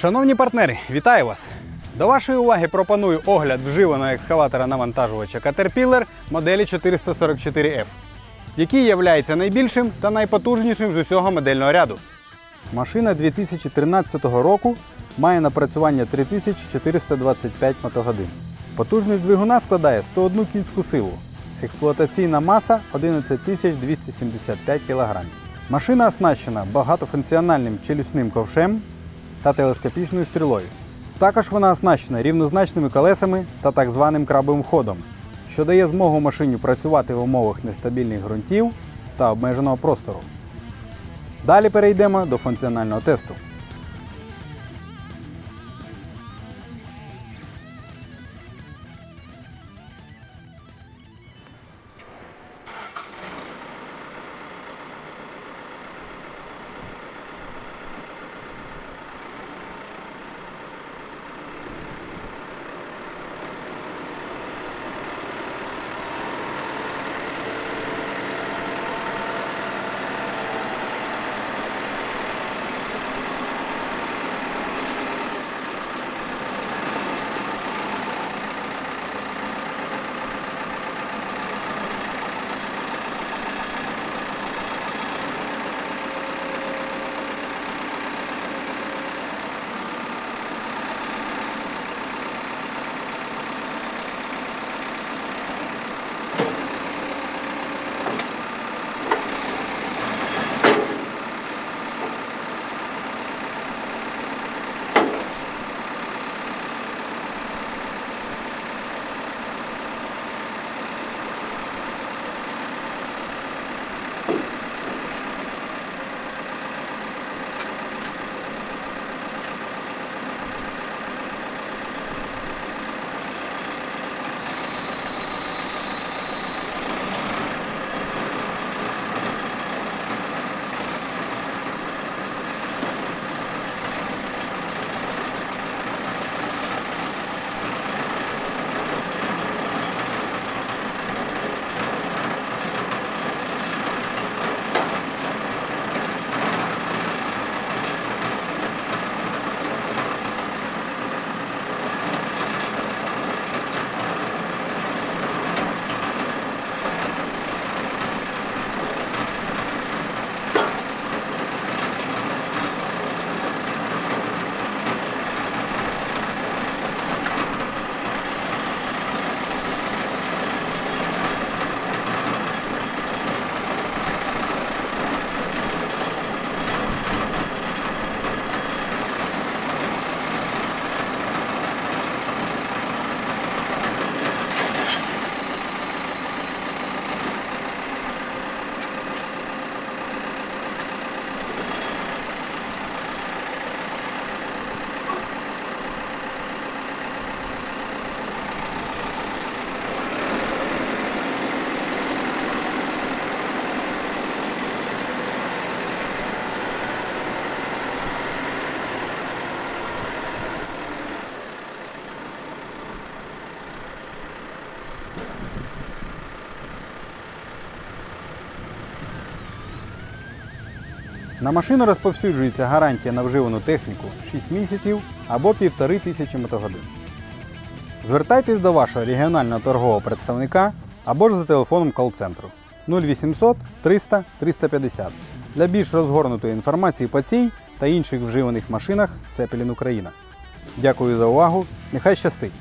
Шановні партнери, вітаю вас! До вашої уваги пропоную огляд вживаного екскаватора навантажувача Caterpillar моделі 444F, який є найбільшим та найпотужнішим з усього модельного ряду. Машина 2013 року має напрацювання 3425 мотогодин. Потужність двигуна складає 101 кінську силу. Експлуатаційна маса 11275 кг. Машина оснащена багатофункціональним челюсним ковшем та телескопічною стрілою. Також вона оснащена рівнозначними колесами та так званим крабовим ходом, що дає змогу машині працювати в умовах нестабільних ґрунтів та обмеженого простору. Далі перейдемо до функціонального тесту. На машину розповсюджується гарантія на вживану техніку 6 місяців або 1,5 тисячі мотогодин. Звертайтесь до вашого регіонального торгового представника або ж за телефоном кол-центру 0800 300 350 для більш розгорнутої інформації по цій та інших вживаних машинах Цепелін Україна. Дякую за увагу. Нехай щастить!